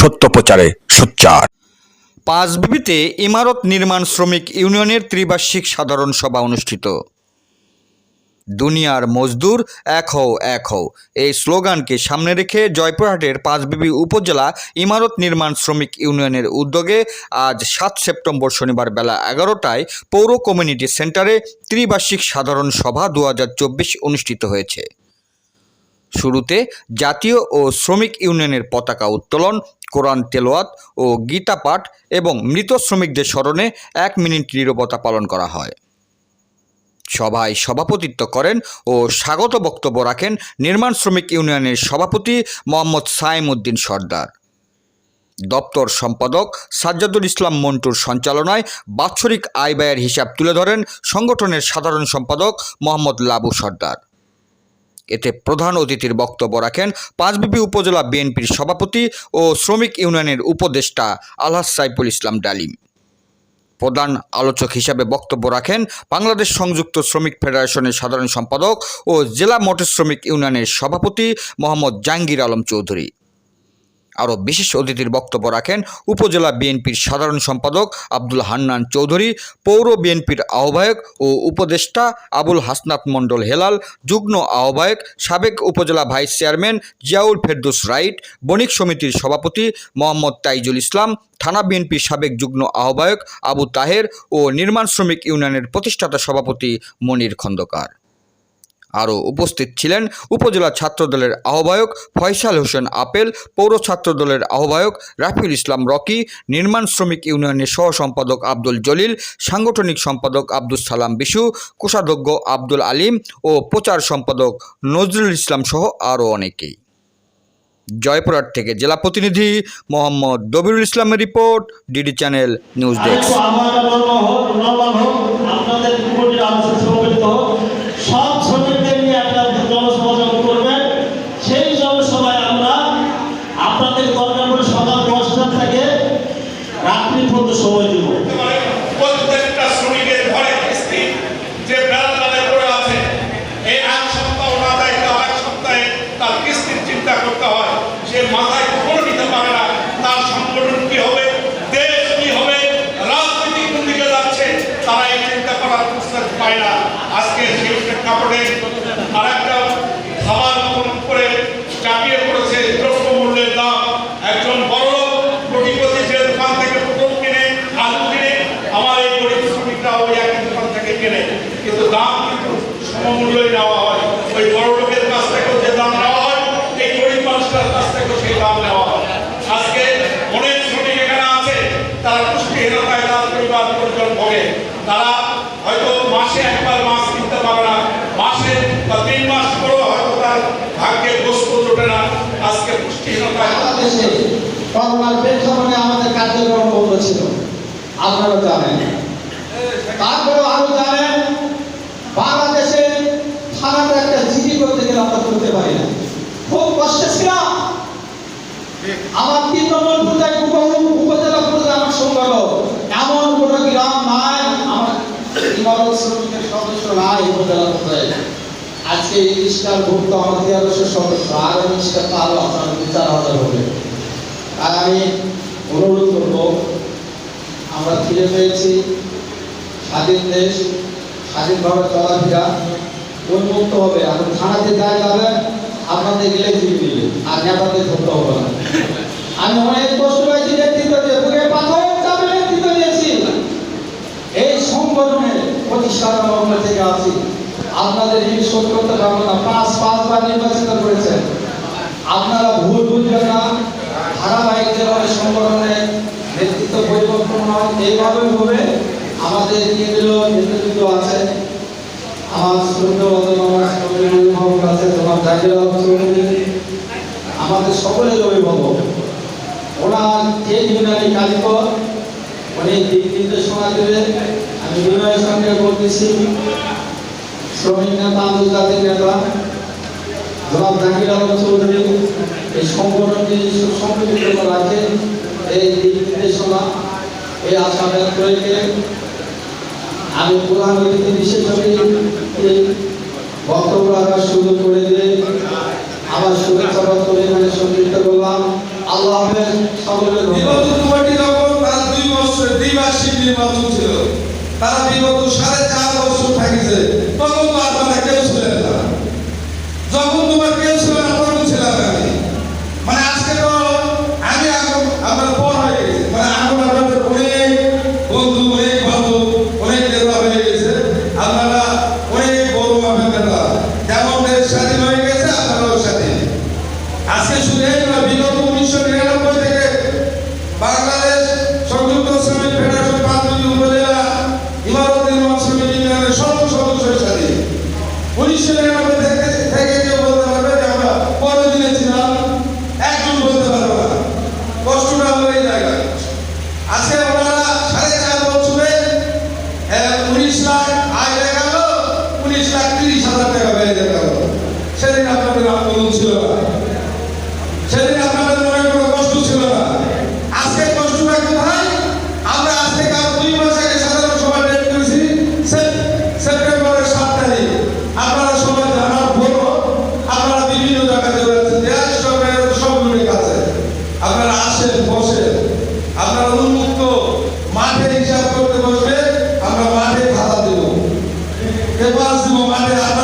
সত্য প্রচারে সোচ্চার। পাঁচবিবিতে ইমারত নির্মাণ শ্রমিক ইউনিয়নের ত্রিবার্ষিক সাধারণ সভা অনুষ্ঠিত। দুনিয়ার মজদুর এক হও এক হও। এই স্লোগানকে সামনে রেখে জয়পুরহাটের পাঁচবিবি উপজেলা ইমারত নির্মাণ শ্রমিক ইউনিয়নের উদ্যোগে আজ সাত সেপ্টেম্বর শনিবার বেলা এগারোটায় পৌর কমিউনিটি সেন্টারে ত্রিবার্ষিক সাধারণ সভা দু হাজার চব্বিশ অনুষ্ঠিত হয়েছে। শুরুতে জাতীয় ও শ্রমিক ইউনিয়নের পতাকা উত্তোলন কোরআন তেলোয়াত ও গীতা পাঠ এবং মৃত শ্রমিকদের স্মরণে এক মিনিট নীরবতা পালন করা হয়। সভায় সভাপতিত্ব করেন ও স্বাগত বক্তব্য রাখেন নির্মাণ শ্রমিক ইউনিয়নের সভাপতি মোহাম্মদ সাইম উদ্দিন সর্দার। দপ্তর সম্পাদক সাজ্জাদুল ইসলাম মন্টুর সঞ্চালনায় বাৎসরিক আয় ব্যয়ের হিসাব তুলে ধরেন সংগঠনের সাধারণ সম্পাদক মোহাম্মদ লাবু সর্দার। এতে প্রধান অতিথির বক্তব্য রাখেন পাঁচবিবি উপজেলা বিএনপির সভাপতি ও শ্রমিক ইউনিয়নের উপদেষ্টা আলহাস সাইফুল ইসলাম ডালিম। প্রধান আলোচক হিসাবে বক্তব্য রাখেন বাংলাদেশ সংযুক্ত শ্রমিক ফেডারেশনের সাধারণ সম্পাদক ও জেলা মোটর শ্রমিক ইউনিয়নের সভাপতি মোহাম্মদ জাহাঙ্গীর আলম চৌধুরী। আরও বিশেষ অতিথির বক্তব্য রাখেন উপজেলা বিএনপির সাধারণ সম্পাদক আব্দুল হান্নান চৌধুরী, পৌর বিএনপির আহ্বায়ক ও উপদেষ্টা আবুল হাসনাত মণ্ডল হেলাল, যুগ্ম আহ্বায়ক, সাবেক উপজেলা ভাইস চেয়ারম্যান জিয়াউল ফেরদুস রাইট, বণিক সমিতির সভাপতি মোহাম্মদ তাইজুল ইসলাম, থানা বিএনপির সাবেক যুগ্ম আহ্বায়ক আবু তাহের ও নির্মাণ শ্রমিক ইউনিয়নের প্রতিষ্ঠাতা সভাপতি মনির খন্দকার। আরও উপস্থিত ছিলেন উপজেলা ছাত্রদলের আহ্বায়ক ফয়সাল হোসেন আপেল, পৌর ছাত্রদলের আহ্বায়ক রাফিউল ইসলাম রকি, নির্মাণ শ্রমিক ইউনিয়নের সহ সম্পাদক আব্দুল জলিল, সাংগঠনিক সম্পাদক আব্দুল সালাম বিশু, কোষাধ্যক্ষ আব্দুল আলিম ও প্রচার সম্পাদক নজরুল ইসলাম সহ আরও অনেকেই। জয়পুরহাট থেকে জেলা প্রতিনিধি মোহাম্মদ দবিরুল ইসলামের report, DD channel news desk আরেকটু আমার বলব হোক নবাব হোক আপনাদের উপজেলা আলোচনা সমবেত হোক সব শ্রমিকদের নিয়ে একটা জনসভা যখন করবেন সেই জনসভায় আমরা আপনাদের দরকার পড়ে সকাল দশটা থেকে রাত্রি পর্যন্ত সময় দেব প্রত্যেকটা শ্রমিকের ঘরে কিস্তি যে বেড়া তাদের পড়ে আছে এই এক সপ্তাহ না দেয় তার এক সপ্তাহে তার কিস্তির চিন্তা করতে হয় সে মাথায় কখনো নিতে পারে না তার সংগঠন কি হবে দেশ কি হবে রাজনীতি কোন দিকে যাচ্ছে তারা এই চিন্তা করার প্রস্তাব পায় না আজকে সেই প্রেক্ষাপটে আরেকটা খাবার মতন করে চাপিয়ে পড়েছে দ্রব্য মূল্যের দাম। একজন বড় কোটিপতি যে দোকান থেকে পটল কিনে, আলু কিনে, আমার এই গরিব শ্রমিকরা ওই একই দোকান থেকে কেনে। কিন্তু দাম কিন্তু সমমূল্যই নেওয়া হয়। ওই বড় লোকের কাছ থেকেও যে দাম নেওয়া হয়, এই গরিব মানুষটার কাছ থেকেও সেই দাম নেওয়া হয়। আজকে অনেক শ্রমিক এখানে আছে, তারা পুষ্টিহীনতায় তার পরিবার পরিজন ভোগে। তারা মাসে একবার মাছ কিনতে পারে না। মাসে বা তিন মাস পরেও হয়তো তার ভাগ্যে বস্তু জোটে না। আজকে পুষ্টিহীনতায় বাংলাদেশে করোনার আমাদের কার্যক্রম বন্ধ ছিল। আপনারা জানেন। আরও জানেন, বাংলাদেশে থানাতে একটা জিডি করতে গেলে আমরা করতে পারি না। খুব কষ্টে ছিলাম। আমার তিন নম্বর পূজায় উপজেলা পূজা আমার সংগঠন এমন কোনো গ্রাম নাই ইমারত শ্রমিকের সদস্য পূজায় আজকে ইস্টার ভুক্ত আমার তেরোশো সদস্য আপনার হাজার হবে আর আমি অনুরোধ করব, আমরা ফিরে পেয়েছি স্বাধীন দেশ, স্বাধীনভাবে চলাফেরা উন্মুক্ত হবে থানাতে আপনাদের গেলে দিবে আর নেতাদের ধরতে হবে না। আমি অনেক কষ্ট পাইছি নেতৃত্ব দিয়ে বুকে পাথর চাপে নেতৃত্ব দিয়েছি এই সংগঠনের প্রতিষ্ঠাতা মহল থেকে আছি আপনাদের এই শোধ করতে না। পাঁচ, পাঁচবার নির্বাচিত করেছেন আপনারা ভুল বুঝবেন না। ধারাবাহিক যেভাবে সংগঠনে নেতৃত্ব পরিবর্তন হয়। এইভাবে হবে। আমাদের কেন্দ্রীয় নেতৃত্ব আছে। আমার শ্রদ্ধা আছে, তোমার চৌধুরী। আমাদের সকলের অভিভাবক। ওনার এই ইউনানি কারিগর, উনি দিক নির্দেশনা দেবে। আমি বিনয়ের সঙ্গে বলতেছি। শ্রমিক নেতা আন্তর্জাতিক নেতা, জনাব জাহাঙ্গীর আলম চৌধুরী, এই সংগঠনটি সুসংগঠিত রাখে এই দিক নির্দেশনা, এই আশা ব্যক্ত রেখে আমি প্রধান অতিথি বিশেষ অতিথি বক্তব্য রাখার সুযোগ করে দিয়ে আমার শুভেচ্ছা বক্তব্য এখানে সংযুক্ত করলাম। আল্লাহ হাফেজ বছর দ্বিবার্ষিক নির্বাচন ছিল, তারা বিগত সাড়ে চার বছর থাকিছে। Falou করতে বসবে আমরা